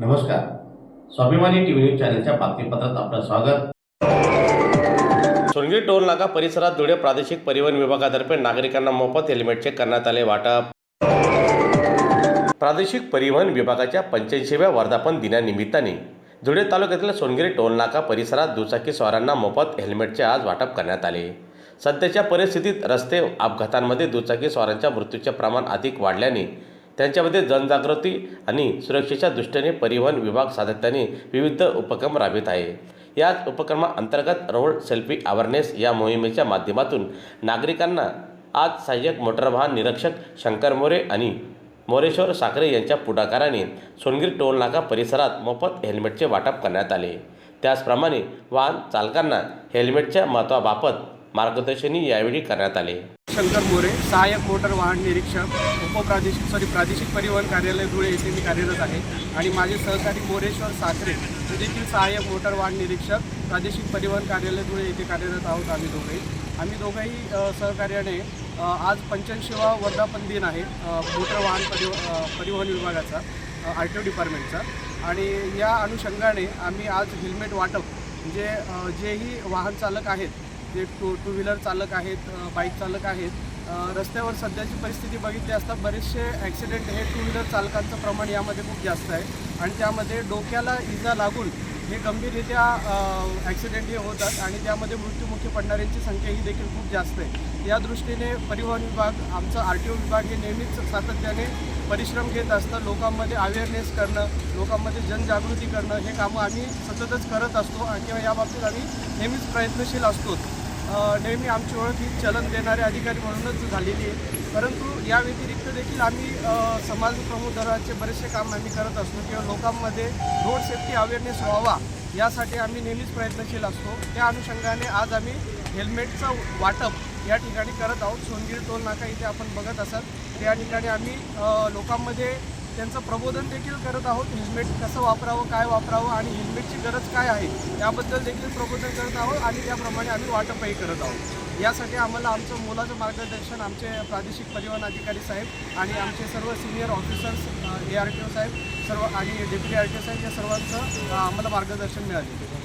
नमस्कार. स्वाभिमानी TV news चॅनलच्या बातमीपत्रात आपलं स्वागत. सोनगिरी टोल नाका परिसरात धुळे प्रादेशिक परिवहन विभागातर्फे नागरिकांना मोफत हेल्मेटचे करण्यात आले वाटप. प्रादेशिक परिवहन विभागाच्या पंच्याऐंशीव्या वर्धापन दिनानिमित्ताने धुळे तालुक्यातील सोनगिरी टोल नाका परिसरात दुचाकी स्वारांना मोफत हेल्मेटचे आज वाटप करण्यात आले. सध्याच्या परिस्थितीत रस्ते अपघातांमध्ये दुचाकी स्वारांच्या मृत्यूचे प्रमाण अधिक वाढल्याने त्यांच्यामध्ये जनजागृती आणि सुरक्षेच्या दृष्टीने परिवहन विभाग सातत्याने विविध उपक्रम राबवित आहे. याच उपक्रमाअंतर्गत रोड सेल्फी अवेअरनेस या मोहिमेच्या माध्यमातून नागरिकांना आज सहाय्यक मोटर वाहन निरीक्षक शंकर मोरे आणि मोरेश्वर साखरे यांच्या पुढाकाराने सोनगिरी टोल नाका परिसरात मोफत हेल्मेटचे वाटप करण्यात आले. त्याचप्रमाणे वाहन चालकांना हेल्मेटच्या महत्त्वाबाबत मार्गदर्शनही यावेळी करण्यात आले. शंकर मोरे सहाय्यक मोटर वाहन निरीक्षक उपप्रादेशिक सॉरी प्रादेशिक परिवहन कार्यालय धुळे येथे मी कार्यरत आहे. आणि माझे सहकारी मोरेश्वर साखरे हे देखील सहाय्यक मोटर वाहन निरीक्षक प्रादेशिक परिवहन कार्यालय धुळे येथे कार्यरत आहोत आम्ही दोघेही आम्ही दोघंही सहकार्याने आज पंच्याऐंशीवा वर्धापन दिन आहे मोटर वाहन परिव परिवहन विभागाचा आर टी ओ डिपार्टमेंटचा. आणि या अनुषंगाने आम्ही आज हेल्मेट वाटप म्हणजे जेही वाहन चालक आहेत जे टू टू व्हीलर चालक आहेत बाईक चालक आहेत रस्त्यावर सध्याची परिस्थिती बघितली असता बरेचसे ॲक्सिडेंट हे टू व्हीलर चालकांचं प्रमाण यामध्ये खूप जास्त आहे. आणि त्यामध्ये डोक्याला इजा लागून हे गंभीररित्या ॲक्सिडेंट हे होतात आणि त्यामध्ये मृत्युमुखी पडणाऱ्यांची संख्या ही देखील खूप जास्त आहे. या दृष्टीने परिवहन विभाग आमचा आर टी ओ विभाग हे नेहमीच सातत्याने परिश्रम घेत असतं. लोकांमध्ये अवेअरनेस करणं लोकांमध्ये जनजागृती करणं हे कामं आम्ही सततच करत असतो आणि किंवा याबाबतीत आम्ही नेहमीच प्रयत्नशील असतो नेहमी आमची ओळख ही चलन देणारे अधिकारी म्हणूनच झालेली आहे. परंतु या व्यतिरिक्त देखील आम्ही समाजप्रमुख दराचे बरेचसे काम आम्ही करत असतो किंवा लोकांमध्ये रोड सेफ्टी अवेअरनेस व्हावा यासाठी आम्ही नेहमीच प्रयत्नशील असतो. त्या अनुषंगाने आज आम्ही हेल्मेटचं वाटप या ठिकाणी करत आहोत. सोनगिरी टोल नाका इथे आपण बघत असाल. त्या ठिकाणी आम्ही लोकांमध्ये त्यांचं प्रबोधन देखील करत आहोत. हेल्मेट कसं वापरावं काय वापरावं आणि हेल्मेटची गरज काय आहे याबद्दल देखील प्रबोधन करत आहोत आणि त्याप्रमाणे आम्ही वाटपही करत आहोत. यासाठी आम्हाला आमचं मुलाचं मार्गदर्शन आमचे प्रादेशिक परिवहन अधिकारी साहेब आणि आमचे सर्व senior officers A R T O साहेब सर्व आणि डेप्युटी आर टी ओ साहेब या सर्वांचं आम्हाला मार्गदर्शन मिळाले.